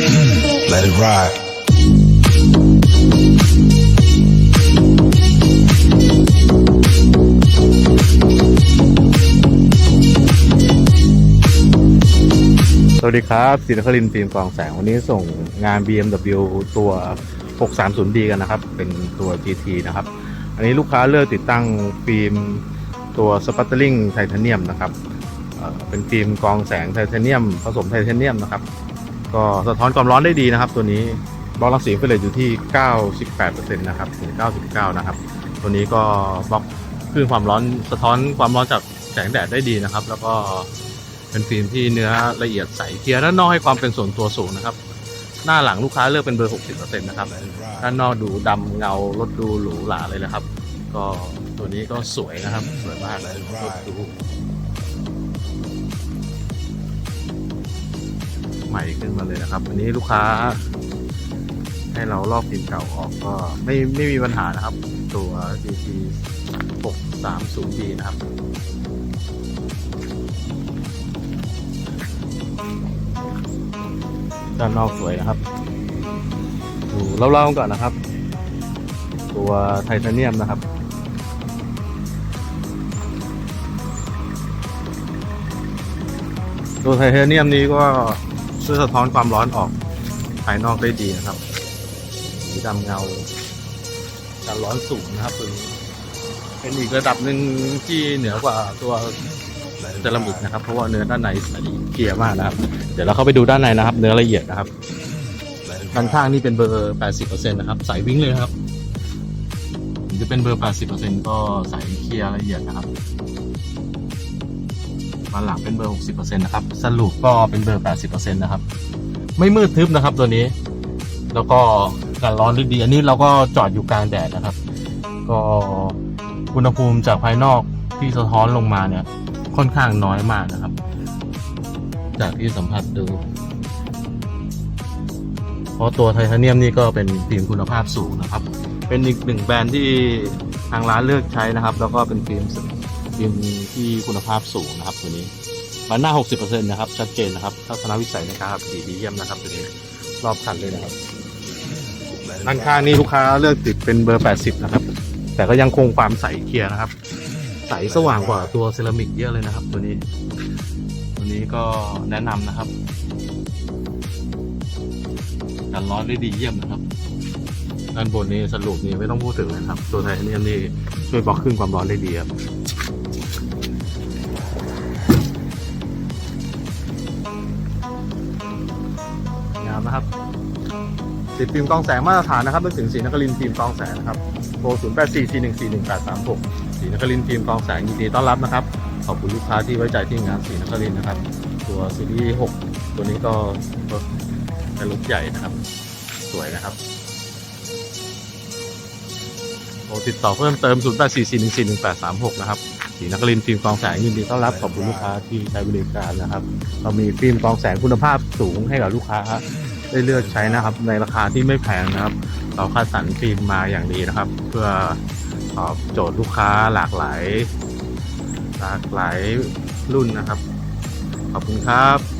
Let it ride. สวัสดีครับศิลคลินฟิล์มกองแสง วันนี้ส่งงาน BMW ตัว 630D กันนะครับ เป็นตัว GT นะครับ อันนี้ลูกค้าเลือกติดตั้งฟิล์มตัวสปัตเตอร์ลิงไทเทเนียมนะครับเอ่อเป็นฟิล์มกองแสงไทเทเนียมผสมไทเทเนียมนะครับ ก็สะท้อนความร้อนได้ดีนะครับ ตัวนี้บล็อกรังสีอินฟราเรดอยู่ที่ 98%นะครับถึง 99 นะครับ ตัวนี้ก็บล็อกคลื่นความร้อนสะท้อนความร้อนจากแสงแดดได้ดีนะครับ แล้วก็เป็นฟิล์มที่เนื้อละเอียดใสเคลียร์ด้านนอกให้ความเป็นส่วนตัวสูงนะครับ หน้าหลังลูกค้าเลือกเป็นเบอร์60%นะครับด้านนอกดูดำเงารถดูหรูหราเลยนะครับ ก็ตัวนี้ก็สวยนะครับ สวยมากเลยรถดู ใหม่ขึ้นมาเลยนะครับวันนี้ลูกค้า ให้เราลอกฟิล์มเก่าออกก็ไม่ไม่มีปัญหานะครับ ตัว GT 630D นะครับด้านนอกสวยนะครับ ดูเล่าๆก่อนนะครับ ตัวไทเทเนียมนะครับตัวไทเทเนียมนี้ก็ ช่วยสะท้อนความร้อนออกภายนอกได้ดีนะครับสีดำเงาการร้อนสูงนะครับตัวนี้เป็นอีกระดับหนึ่งที่เหนือกว่าตัวเซรามิกนะครับ เพราะว่าเนื้อด้านในเกลี่ยมากนะครับ เดี๋ยวเราเข้าไปดูด้านในนะครับ เนื้อละเอียดนะครับด้านข้างนี่เป็นเบอร์ 80%นะครับใสวิ่งเลยครับจะเป็นเบอร์ 80%ก็ใสเคลียร์ละเอียดนะครับ มาหลังเป็นเบอร์ 60%นะครับ สรุปก็เป็นเบอร์ 80%นะครับ ไม่มืดทึบนะครับตัวนี้ แล้วก็การร้อนด้ดีอันนี้เราก็จอดอยู่กลางแดดนะครับ ก็อุณหภูมิจากภายนอกที่สะท้อนลงมาเนี่ย ค่อนข้างน้อยมากนะครับ จากที่สัมผัสดู เพราะตัวไทเทเนียมนี่ก็เป็นฟิล์มคุณภาพสูงนะครับ เป็นอีกหนึ่งแบรนด์ที่ทางร้านเลือกใช้นะครับ แล้วก็เป็นฟิล์ม ฟิล์มที่คุณภาพสูงนะครับตัวนี้มันหน้า 60%นะครับ ชัดเจนนะครับทัศนวิสัยในการขับขี่ดีเยี่ยมนะครับตัวนี้รอบคันเลยนะครับด้านข้างนี่ลูกค้าเลือกติดเป็นเบอร์ 80 นะครับ แต่ก็ยังคงความใสเคลียร์นะครับ ใสสว่างกว่าตัวเซรามิกเยอะเลยนะครับ ตัวนี้ ตัวนี้ก็แนะนำนะครับการร้อนได้ดีเยี่ยมนะครับด้านบนนี้สรุปนี่ไม่ต้องพูดถึงเลยนะครับ ตัวไทเทเนียมนี่ช่วยบล็อกครึ่งความร้อนได้ดีครับ นะครับติดฟิล์มกองแสงมาตรฐานนะครับนึกถึงสีนครินฟิล์มกองแสงนะครับโทร0 8 4 4 1 4 1 8 3 6สีนครินฟิล์มกล้องแสงยินดีต้อนรับนะครับ ขอบคุณลูกค้าที่ไว้ใจที่งานสีนครินนะครับ ตัวซีรีส์6ตัวนี้ก็รถเป็นรถใหญ่นะครับ สวยนะครับโทรติดต่อเพิ่มเติม 0 8 4 4 1 4 1 8 3 6 นะครับสีนครินฟิล์มกองแสงยินดีต้อนรับขอบคุณลูกค้าที่ใช้บริการนะครับ เรามีฟิล์มกองแสงคุณภาพสูงให้กับลูกค้า ได้เลือกใช้นะครับ ในราคาที่ไม่แพงนะครับ เราคัดสรรฟิล์มมาอย่างดีนะครับ เพื่อตอบโจทย์ลูกค้าหลากหลาย หลากหลายรุ่นนะครับ ขอบคุณครับ